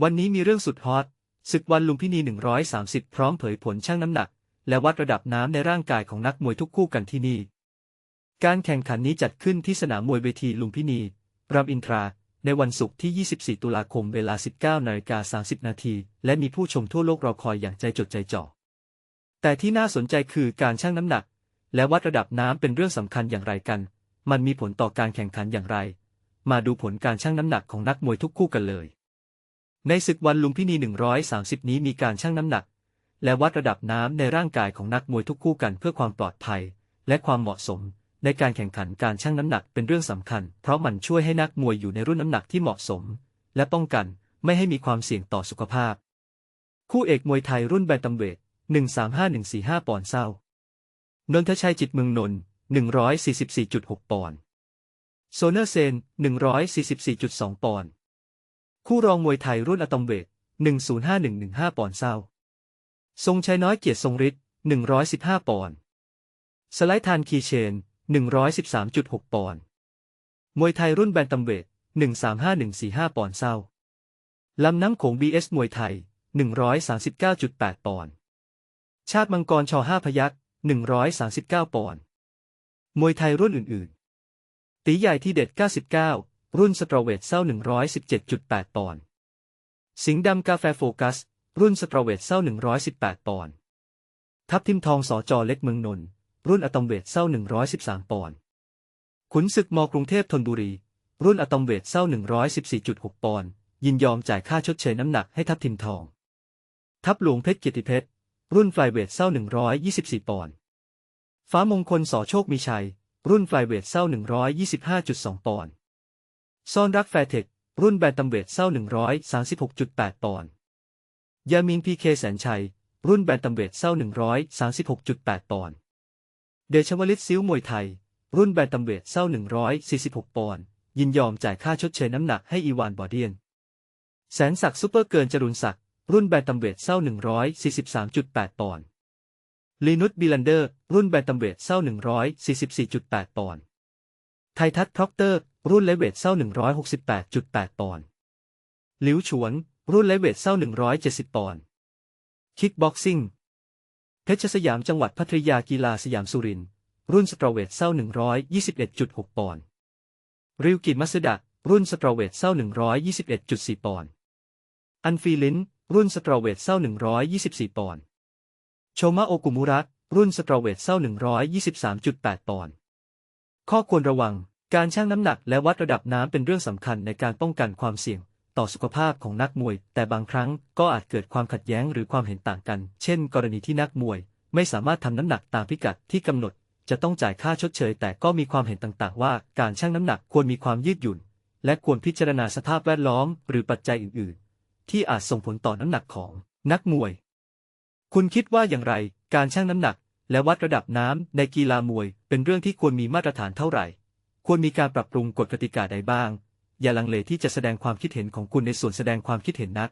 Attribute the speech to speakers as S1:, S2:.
S1: วันนี้มีเรื่องสุดฮอตศึกวันลุมพินี 130 พร้อมเผยผลชั่งน้ำหนัก และวัดระดับน้ำในร่างกายของนักมวยทุกคู่กันที่นี่ การแข่งขันนี้จัดขึ้นที่สนามมวยเวทีลุมพินี รามอินทรา ในวันศุกร์ที่ 24 ตุลาคมเวลา 19นาฬิกา30 นาที และมีผู้ชมทั่วโลกรอคอยอย่างใจจดใจจ่อ แต่ที่น่าสนใจคือการชั่งน้ำหนัก และวัดระดับน้ำเป็นเรื่องสำคัญอย่างไรกัน มันมีผลต่อการแข่งขันอย่างไร มาดูผลการชั่งน้ำหนักของนักมวยทุกคู่กันเลย ในศึกวันลุมพินี 130 นี้มีการชั่งน้ำหนัก และวัดระดับน้ำในร่างกายของนักมวยทุกคู่กันเพื่อความปลอดภัย และความเหมาะสม ในการแข่งขันการชั่งน้ำหนักเป็นเรื่องสำคัญ เพราะมันช่วยให้นักมวยอยู่ในรุ่นน้ำหนักที่เหมาะสม และป้องกันไม่ให้มีความเสี่ยงต่อสุขภาพ คู่เอกมวยไทยรุ่นแบนตัมเวท135-145 ปอนด์เศร้านนทชัยจิตเมืองนนท์144.6 ปอนด์โซเนอร์เซน144.2 ปอนด์ คู่รองมวยไทยรุ่นอะตอมเวท 105-115 ปอนด์เศร้า ทรงชัยน้อยเกียรติทรงฤทธิ์ 115 ปอนด์ สไลด์ทานคีเชน 113.6 ปอนด์ มวยไทยรุ่นแบนตัมเวท 135-145 ปอนด์เศร้า ลำน้ำโขง BS มวยไทย 139.8 ปอนด์ ชาติมังกรช5พยัก139 ปอนด์ มวยไทยรุ่นอื่น ๆ ตีใหญ่ที่เด็ด 99 รุ่นสตรเวทเศร้า117.8 ปอนด์ สิงห์ดำกาแฟโฟกัส รุ่นสตรเวทเศร้า118 ปอนด์ ทับทิมทองสอจอเล็กเมืองนนท์ รุ่นอะตอมเวทเศร้า113 ปอนด์ ขุนศึกมกรุงเทพธนบุรี รุ่นอะตอมเวทเศร้า114.6 ปอนด์ ยินยอมจ่ายค่าชดเชยน้ำหนักให้ทับทิมทอง ทับหลวงเพชรเกียรติเพชร รุ่นไฟเวทเศร้า124 ปอนด์ ฟ้ามงคลสอโชคมีชัย รุ่นไฟเวทเศร้า125.2 ปอนด์ ซ่อนรักแฟร์เทค รุ่นแบนตัมเวทเศร้า 136.8 ปอนด์ ยามินพีเคแสนชัย รุ่นแบนตัมเวทเศร้า 136.8 ปอนด์ เดชวลิตซิ้วมวยไทย รุ่นแบนตัมเวทเศร้า 146 ปอนด์ ยินยอมจ่ายค่าชดเชยน้ำหนักให้อีวานบอเดียน แสนศักดิ์ซุปเปอร์เกินจรุนศักดิ์ รุ่นแบนตัมเวทเศร้า 143.8 ปอนด์ลีนุสบิลันเดอร์ รุ่นแบนตัมเวทเศร้า 144.8 ปอนด์ ไททัศพร็อกเตอร์ รุ่นเลเวทเศร้า 168.8 ปอนด์หลิวฉวน รุ่นเลเวทเศร้า 170 ปอนด์คิกบ็อกซิ่ง เพชรสยามจังหวัดพัทยากีฬาสยามสุรินทร์รุ่นสตรเวทเศร้า 121.6 ปอนด์ริวกิมัสดะ รุ่นสตรเวทเศร้า 121.4 ปอนด์อันฟีลิน รุ่นสตรเวทเศร้า 124 ปอนด์โชมะโอกุมุระ รุ่นสตรเวทเศร้า 123.8 ปอนด์ ข้อควรระวัง การชั่งน้ำหนักและวัดระดับน้ำเป็นเรื่องสำคัญในการป้องกันความเสี่ยง ต่อสุขภาพของนักมวย แต่บางครั้งก็อาจเกิดความขัดแย้งหรือความเห็นต่างกัน เช่น กรณีที่นักมวย ไม่สามารถทำน้ำหนักตามพิกัดที่กำหนด จะต้องจ่ายค่าชดเชย แต่ก็มีความเห็นต่างๆ ว่าการชั่งน้ำหนักควรมีความยืดหยุ่น และควรพิจารณาสภาพแวดล้อม หรือปัจจัยอื่น ๆ ที่อาจส่งผลต่อน้ำหนักของนักมวย คุณคิดว่าอย่างไร การชั่งน้ำหนัก และวัดระดับน้ำในกีฬามวย เป็นเรื่องที่ควรมีมาตรฐานเท่าไหร่ ควรมีการปรับปรุงกฎกติกาใดบ้าง อย่าลังเลที่จะแสดงความคิดเห็นของคุณในส่วนแสดงความคิดเห็นนัก